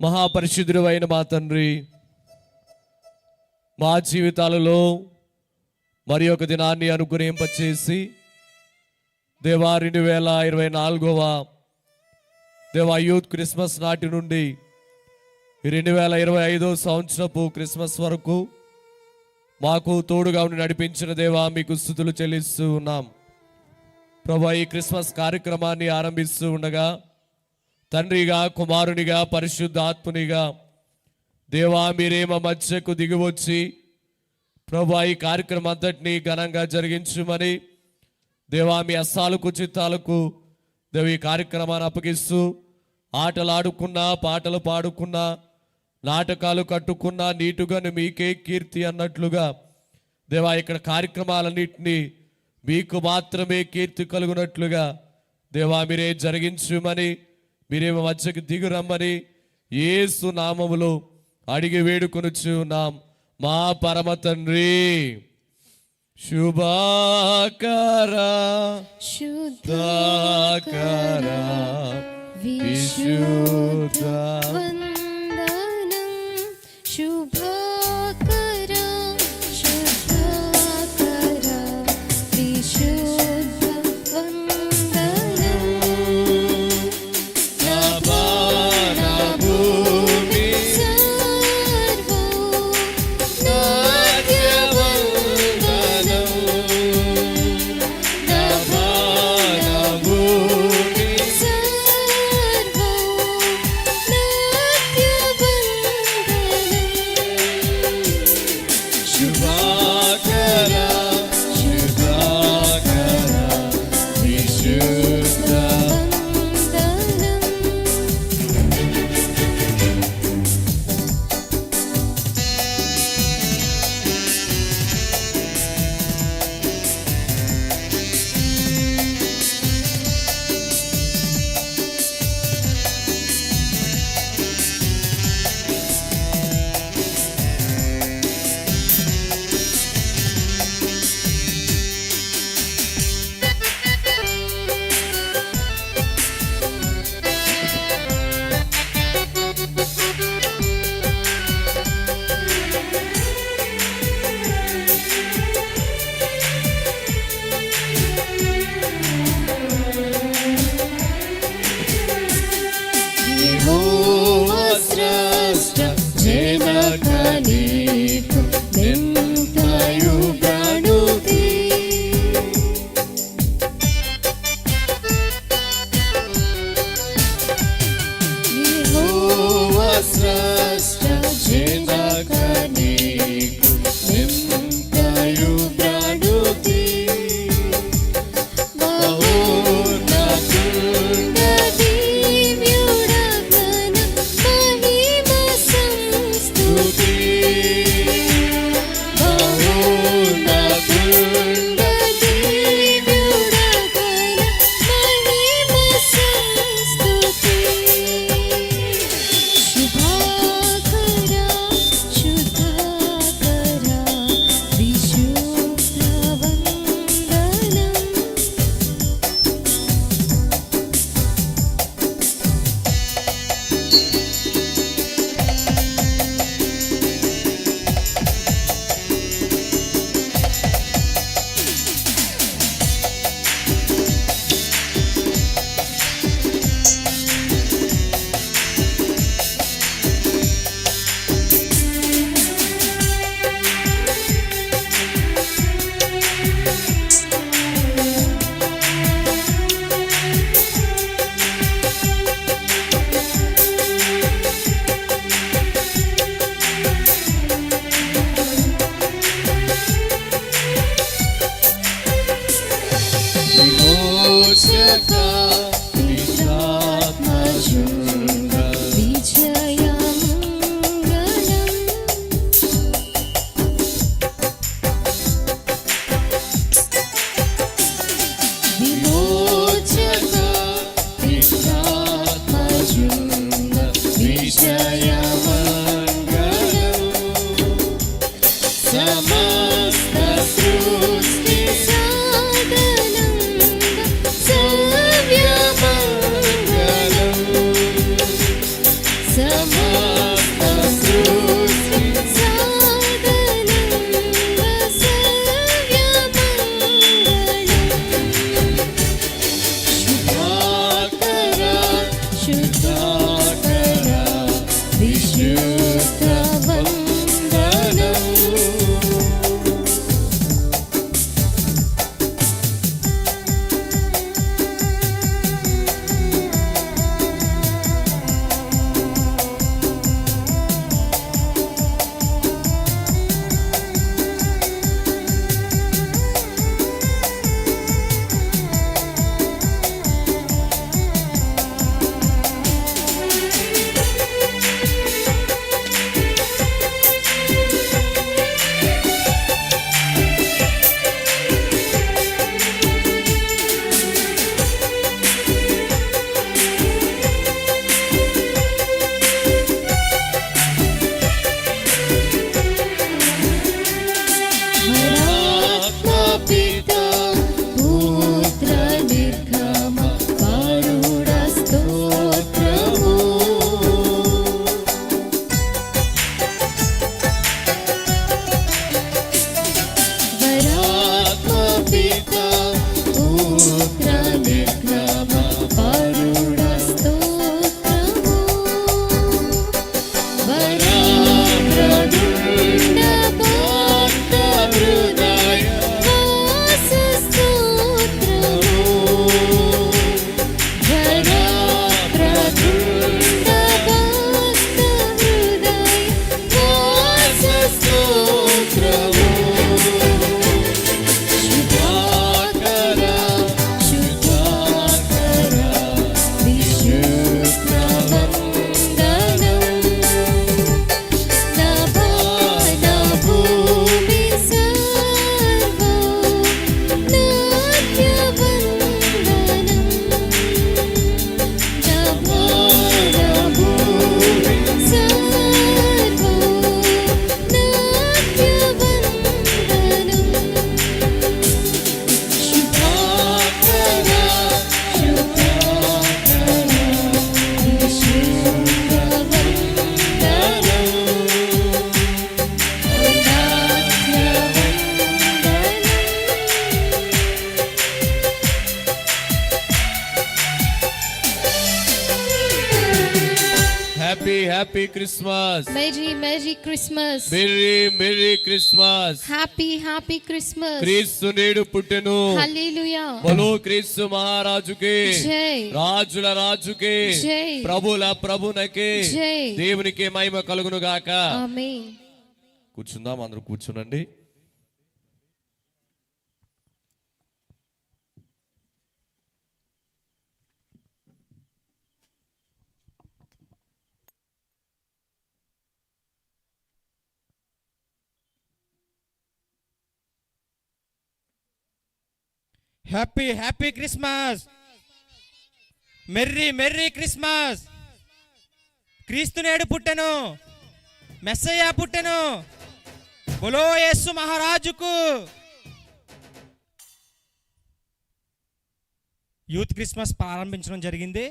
మహాపరిశుద్ధుడు అయిన మా తండ్రి మా జీవితాలలో మరి ఒక దినాన్ని అనుగ్రహింపచేసి దేవా రెండు వేల ఇరవై నాలుగవ దేవా యూత్ క్రిస్మస్ నాటి నుండి ఈ రెండు వేల ఇరవై ఐదో సంవత్సరపు క్రిస్మస్ వరకు మాకు తోడుగా ఉండి నడిపించిన దేవా మీకు స్థుతులు చెల్లిస్తూ ఉన్నాం. ప్రభా ఈ క్రిస్మస్ కార్యక్రమాన్ని ఆరంభిస్తూ ఉండగా తండ్రిగా కుమారునిగా పరిశుద్ధాత్మునిగా దేవా మీరే మా మధ్యకు దిగివచ్చి ప్రభా ఈ కార్యక్రమం అంతటినీ ఘనంగా జరిగించుమని దేవా మీ అస్సాలకు చిత్తాలకు దేవ ఈ కార్యక్రమాన్ని అప్పగిస్తూ ఆటలు ఆడుకున్నా పాటలు పాడుకున్నా నాటకాలు కట్టుకున్నా నీటుగాను మీకే కీర్తి అన్నట్లుగా దేవా ఇక్కడ కార్యక్రమాలన్నింటినీ మీకు మాత్రమే కీర్తి కలుగునట్లుగా దేవా మీరే జరిగించుమని మీరే మా మధ్యకి దిగురమ్మని యేసు నామములో అడిగి వేడుకొనుచు ఉన్నాం మా పరమ తండ్రి శుభాకరా దాకరా విశుద్ధ Subhakara Christmas Merry, Merry Christmas. Merry merry Christmas Happy, Happy Christmas. క్రీస్తు నేడు పుట్టెను Hallelujah. బలో క్రీస్తు మహారాజుకి జై. రాజుల రాజుకి జై. ప్రభుల ప్రభునకి జై. దేవునికి మహిమ కలుగును గాక Amen. కూర్చుందాం అందరూ కూర్చునండి happy happy Christmas merry merry Christmas క్రీస్తు నేడు పుట్టెను. మెస్సయ్య పుట్టెను. బులో యేసు మహారాజుకు. యూత్ క్రిస్మస్ ప్రారంభించడం జరిగింది.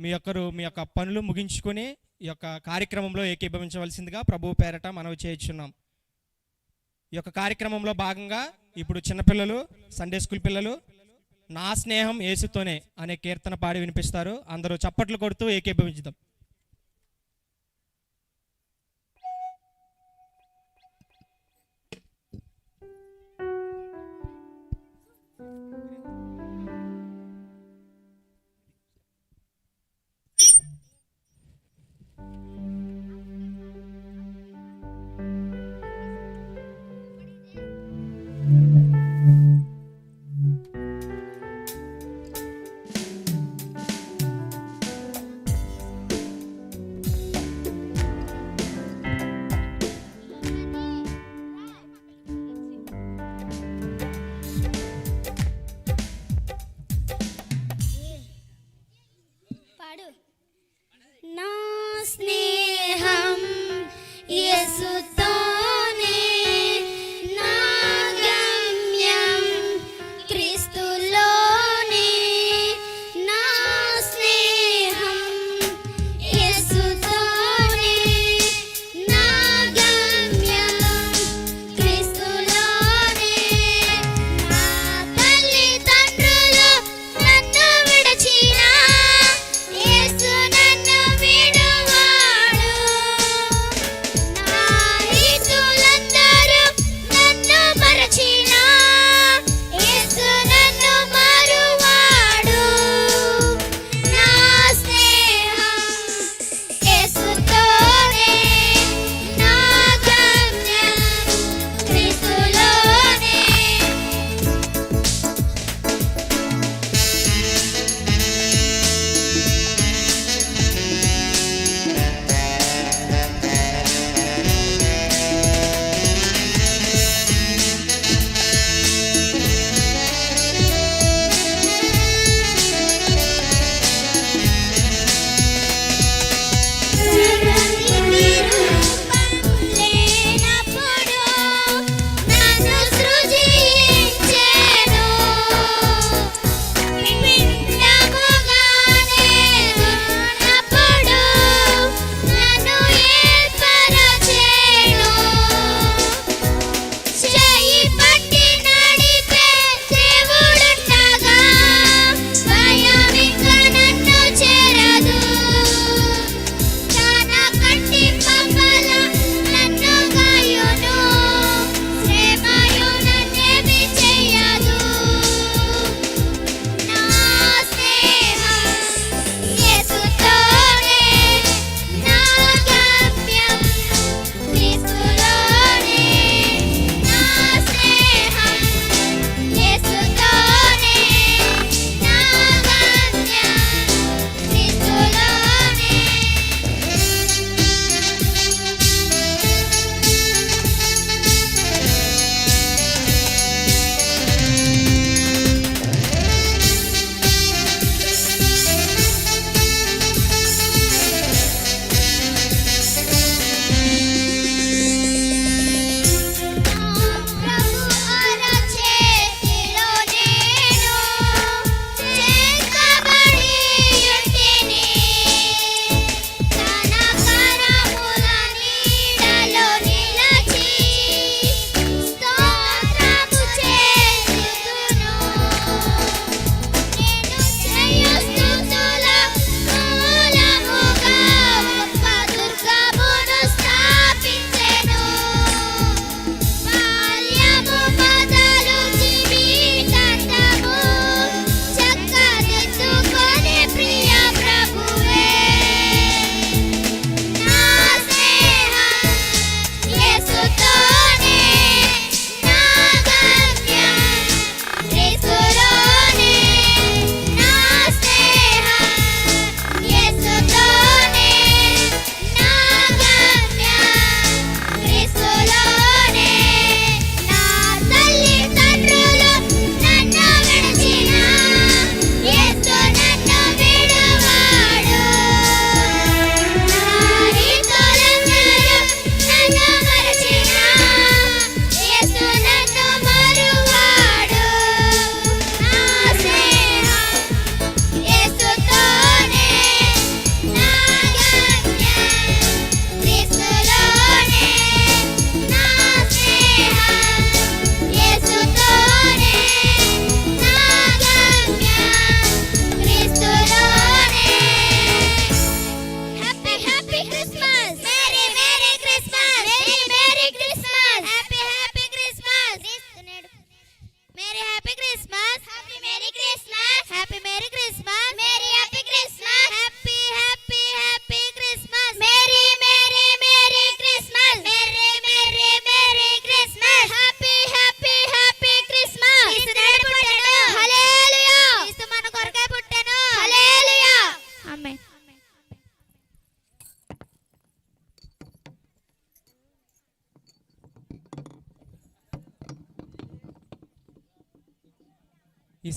మీ యొక్కరు మీ యొక్క పనులు ముగించుకొని ఈ యొక్క కార్యక్రమంలో ఏకీభవించవలసిందిగా ప్రభు పేరట మనవి చేయించున్నాం. ఈ యొక్క కార్యక్రమంలో భాగంగా ఇప్పుడు చిన్నపిల్లలు సండే స్కూల్ పిల్లలు నా స్నేహం ఏసుతోనే అనే కీర్తన పాడి వినిపిస్తారు. అందరూ చప్పట్లు కొడుతూ ఏకీభవించుదాం.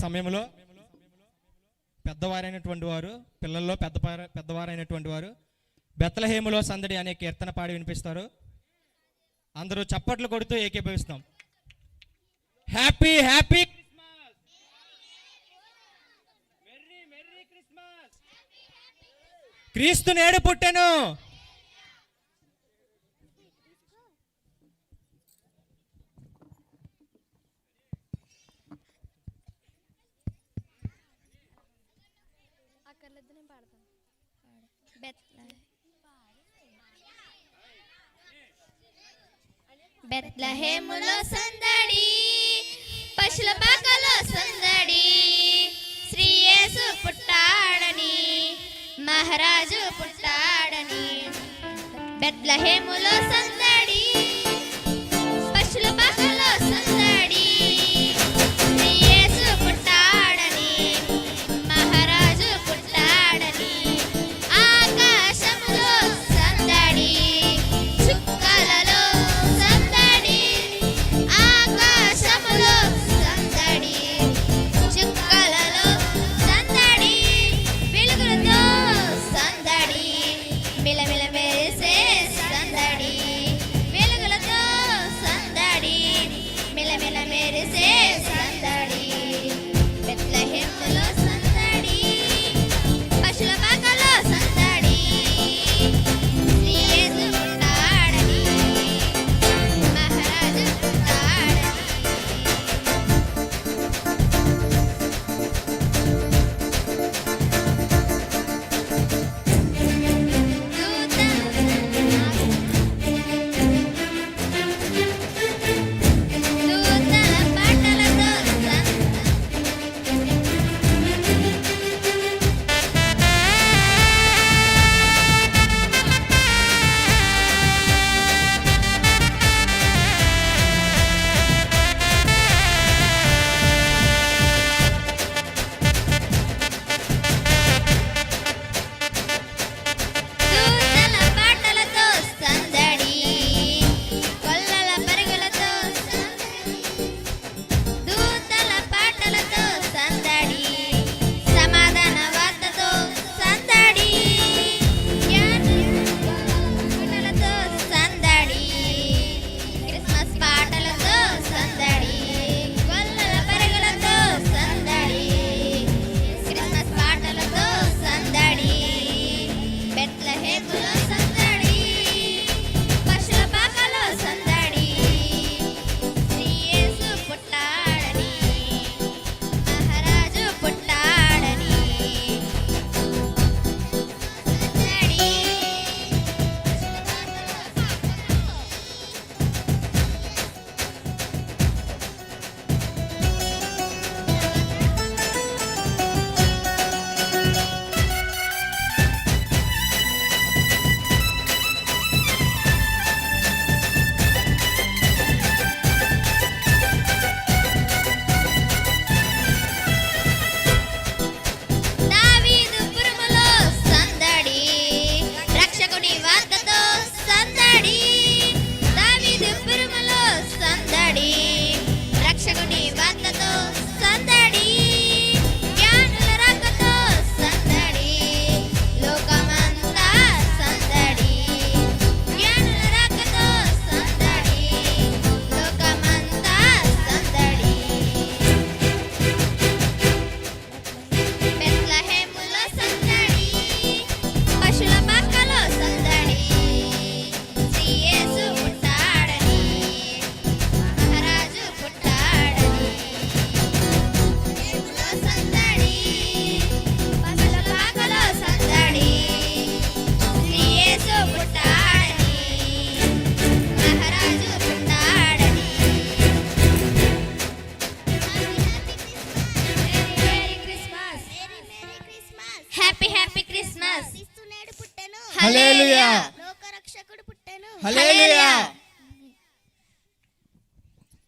సమయంలో పెద్దవారైనటువంటి వారు పిల్లల్లో పెద్ద పెద్దవారైనటువంటి వారు బెత్తలహేములో సందడి అనే కీర్తన పాడి వినిపిస్తారు. అందరూ చప్పట్లు కొడుతూ ఏకీభవిస్తాం. హ్యాపీ హ్యాపీ క్రీస్తు నేడు పుట్టెను!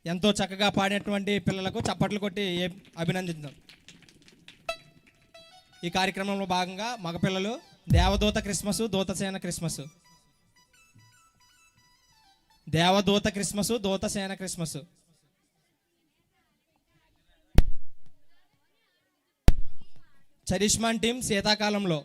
ఎంతో చక్కగా పాడినటువంటి పిల్లలకు చప్పట్లు కొట్టి అభినందిద్దాం. ఈ కార్యక్రమంలో భాగంగా మగపిల్లలు దేవదూత క్రిస్మస్ దూతసేన క్రిస్మస్. దేవదూత క్రిస్మస్ దూతసేన క్రిస్మస్. చరిష్మాన్ టీం శీతాకాలంలో